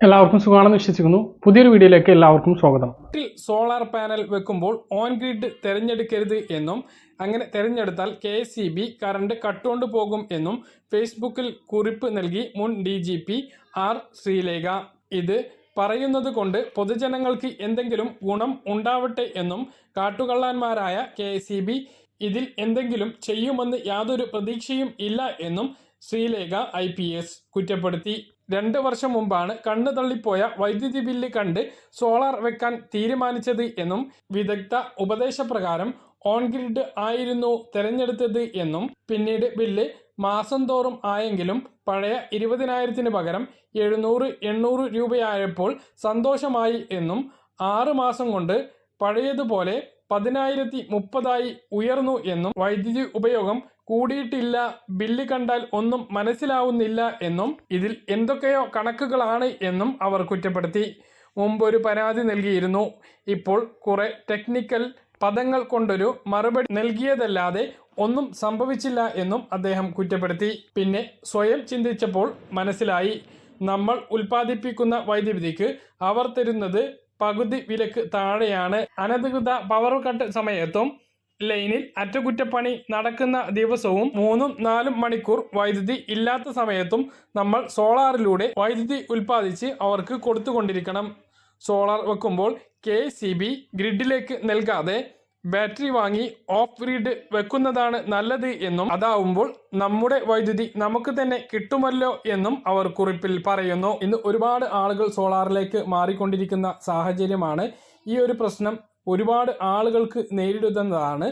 എല്ലാവർക്കും സുഖമാണെന്ന് വിശ്വസിക്കുന്നു. പുതിയൊരു വീഡിയോയിലേക്ക് എല്ലാവർക്കും സ്വാഗതം. വീട്ടിൽ സോളാർ പാനൽ വെക്കുമ്പോൾ ഓൺ ഗ്രിഡ് തിരഞ്ഞെടുക്കരുത് എന്നും അങ്ങനെ തിരഞ്ഞെടുത്താൽ K S C B current കട്ടുകൊണ്ട് പോകും എന്നും ഫേസ്ബുക്കിൽ കുറിപ്പ് നൽകി മുൻ D G P R Sreelekha. ഇത് പറയുന്നത് കൊണ്ട് പൊതുജനങ്ങൾക്ക് എന്തെങ്കിലും ഗുണം ഉണ്ടാവട്ടെ എന്നും കാട്ടുകള്ളന്മാരായ കെ സി ബി ഇതിൽ എന്തെങ്കിലും ചെയ്യുമെന്ന് യാതൊരു പ്രതീക്ഷയും ഇല്ല എന്നും ശ്രീലേഖ ഐ കുറ്റപ്പെടുത്തി. രണ്ട് വർഷം മുമ്പാണ് കണ്ണു തള്ളിപ്പോയ വൈദ്യുതി ബില്ല് കണ്ട് സോളാർ വെക്കാൻ തീരുമാനിച്ചത് എന്നും വിദഗ്ധ ഉപദേശപ്രകാരം ഓൺ ഗ്രിഡ് ആയിരുന്നു തെരഞ്ഞെടുത്തത് എന്നും പിന്നീട് ബില്ല് മാസം തോറും ആയെങ്കിലും പഴയ ഇരുപതിനായിരത്തിന് പകരം എഴുന്നൂറ് എണ്ണൂറ് രൂപയായപ്പോൾ സന്തോഷമായി എന്നും ആറ് മാസം കൊണ്ട് പഴയതുപോലെ പതിനായിരത്തി മുപ്പതായി ഉയർന്നു എന്നും വൈദ്യുതി ഉപയോഗം കൂടിയിട്ടില്ല ബില്ല് കണ്ടാൽ ഒന്നും മനസ്സിലാവുന്നില്ല എന്നും ഇതിൽ എന്തൊക്കെയോ കണക്കുകളാണ് എന്നും അവർ കുറ്റപ്പെടുത്തി. മുമ്പൊരു പരാതി നൽകിയിരുന്നു. ഇപ്പോൾ കുറെ ടെക്നിക്കൽ പദങ്ങൾ കൊണ്ടൊരു മറുപടി നൽകിയതല്ലാതെ ഒന്നും സംഭവിച്ചില്ല എന്നും അദ്ദേഹം കുറ്റപ്പെടുത്തി. പിന്നെ സ്വയം ചിന്തിച്ചപ്പോൾ മനസ്സിലായി. നമ്മൾ ഉൽപ്പാദിപ്പിക്കുന്ന വൈദ്യുതിക്ക് അവർ തരുന്നത് പകുതി വിലക്ക് താഴെയാണ്. അനധികൃത പവർ കട്ട് സമയത്തും ലൈനിൽ അറ്റകുറ്റപ്പണി നടക്കുന്ന ദിവസവും മൂന്നും നാലും മണിക്കൂർ വൈദ്യുതി ഇല്ലാത്ത സമയത്തും നമ്മൾ സോളാറിലൂടെ വൈദ്യുതി ഉൽപ്പാദിച്ച് അവർക്ക് കൊടുത്തുകൊണ്ടിരിക്കണം. സോളാർ വെക്കുമ്പോൾ കെ സി ബി ഗ്രിഡിലേക്ക് നൽകാതെ ബാറ്ററി വാങ്ങി ഓഫ് ഗ്രിഡ് വെക്കുന്നതാണ് നല്ലത് എന്നും അതാവുമ്പോൾ നമ്മുടെ വൈദ്യുതി നമുക്ക് തന്നെ കിട്ടുമല്ലോ എന്നും അവർ കുറിപ്പിൽ പറയുന്നു. ഇന്ന് ഒരുപാട് ആളുകൾ സോളാറിലേക്ക് മാറിക്കൊണ്ടിരിക്കുന്ന സാഹചര്യമാണ്. ഈ ഒരു പ്രശ്നം ഒരുപാട് ആളുകൾക്ക് നേരിടുന്നതാണ്.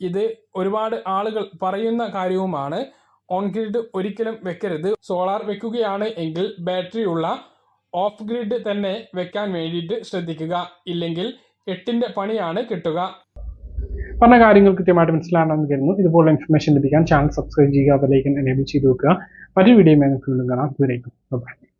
ഇത് ഒരുപാട് ആളുകൾ പറയുന്ന കാര്യവുമാണ്. ഓൺ ഗ്രിഡ് ഒരിക്കലും വെക്കരുത്. സോളാർ വെക്കുകയാണ് എങ്കിൽ ബാറ്ററി ഉള്ള ഓഫ് ഗ്രിഡ് തന്നെ വെക്കാൻ വേണ്ടിയിട്ട് ശ്രദ്ധിക്കുക. ഇല്ലെങ്കിൽ എട്ടിന്റെ പണിയാണ് കിട്ടുക. പറഞ്ഞ കാര്യങ്ങൾ കൃത്യമായിട്ട് മനസ്സിലാണെന്ന് കരുതുന്നു. ഇതുപോലെ ഇൻഫർമേഷൻ ലഭിക്കാൻ ചാനൽ സബ്സ്ക്രൈബ് ചെയ്യുക അതിലേക്ക് എനേബിൾ ചെയ്ത് വെക്കുക. മറ്റൊരു വീഡിയോ നമുക്ക് വീണ്ടും കാണാം. ബൈ